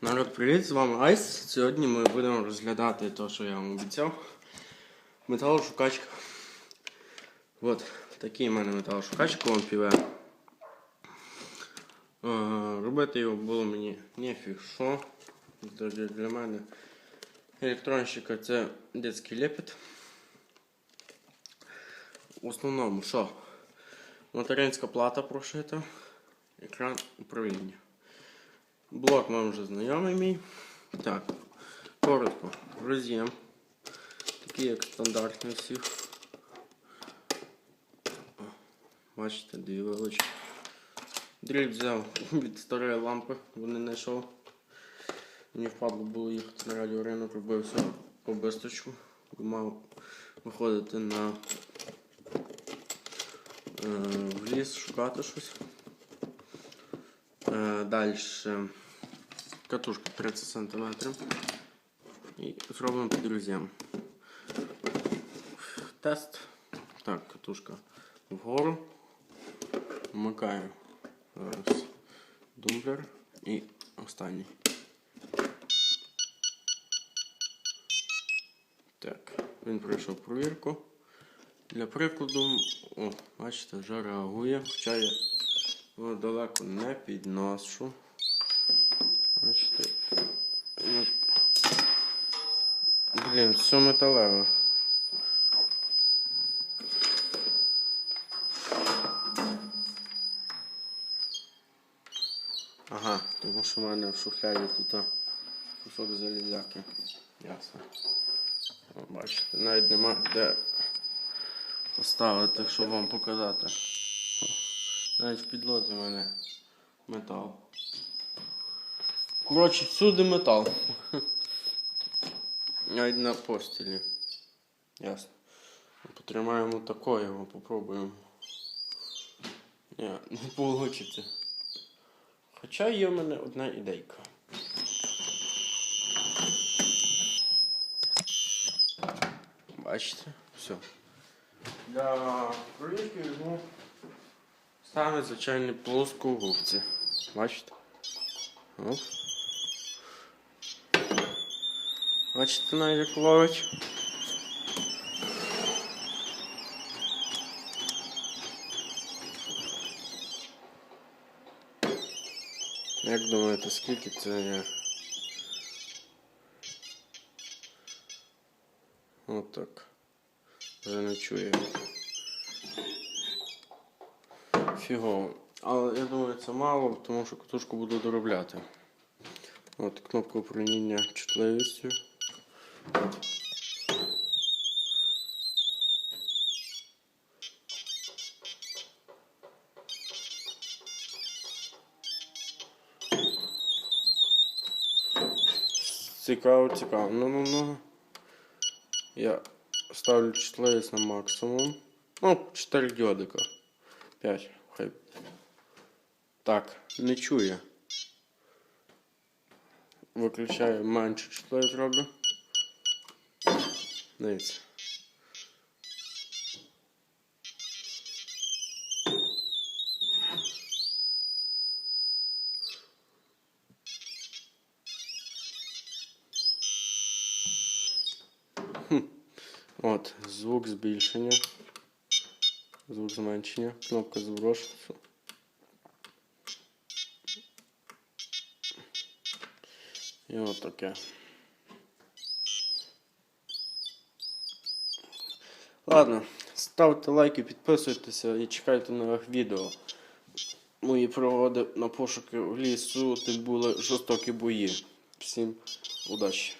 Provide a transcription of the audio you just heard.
Народ, привіт, з вами Айс. Сьогодні ми будемо розглядати те, що я вам обіцяв. Металошукачка. От такий в мене металошукач піве. Е, Робити його було мені нефіг що. Для для мене електронщика це дитячий лепет. В основному що? Материнська плата прошита, екран управління. Блок вам вже знайомий мій. Так, коротко. Роз'єм. Такий як стандартний всіх. Бачите, дві вилочки. Дріль взяв від старої лампи, бо не знайшов. Мені впадло було їхати на радіоринок, робив все по бисточку. Мав виходити на е, в ліс, шукати щось. Е, Далі катушка 30 см. І зробимо під роз'єм. Тест. Так, катушка вгору. Вмикаю зараз думблер і останній. Так, він пройшов провірку. Для прикладу, о, бачите, вже реагує, хоча я його далеко не підношу. Бачите. Ну, Блін, все металеве. Ага, тому що в мене в шухляді тут кусок залізяки. Ясно. О, бачите, навіть нема де поставити, щоб вам показати. Навіть в підлозі в мене метал. Коротше, всюди метал. Навіть на постілі. Ясно. Потримаємо тако його, попробуємо. Ні, не вийде. Хоча є в мене одна ідейка. Бачите? Все. Для провірки візьму саме звичайні плоскогубці. Бачите? Оп. Бачите навіть як ловить. Як думаєте, скільки це є? От так. Вже не чує. Фігово. Але я думаю, це мало, тому що катушку буду доробляти. От кнопка управління чутливістю. Цікаво, цікаво. Ну, ну, ну. Я ставлю чутливість на максимум. Ну, 4 діодика. 5. Хай. Так, не чує. Виключаю менше чутливість роблю. Дивіться. От, звук збільшення. Звук зменшення. Кнопка зворошення. І от таке. Ладно, ставте лайки, підписуйтеся і чекайте нових відео. Мої пригоди на пошуки в лісу, тут були жорстокі бої. Всім удачі!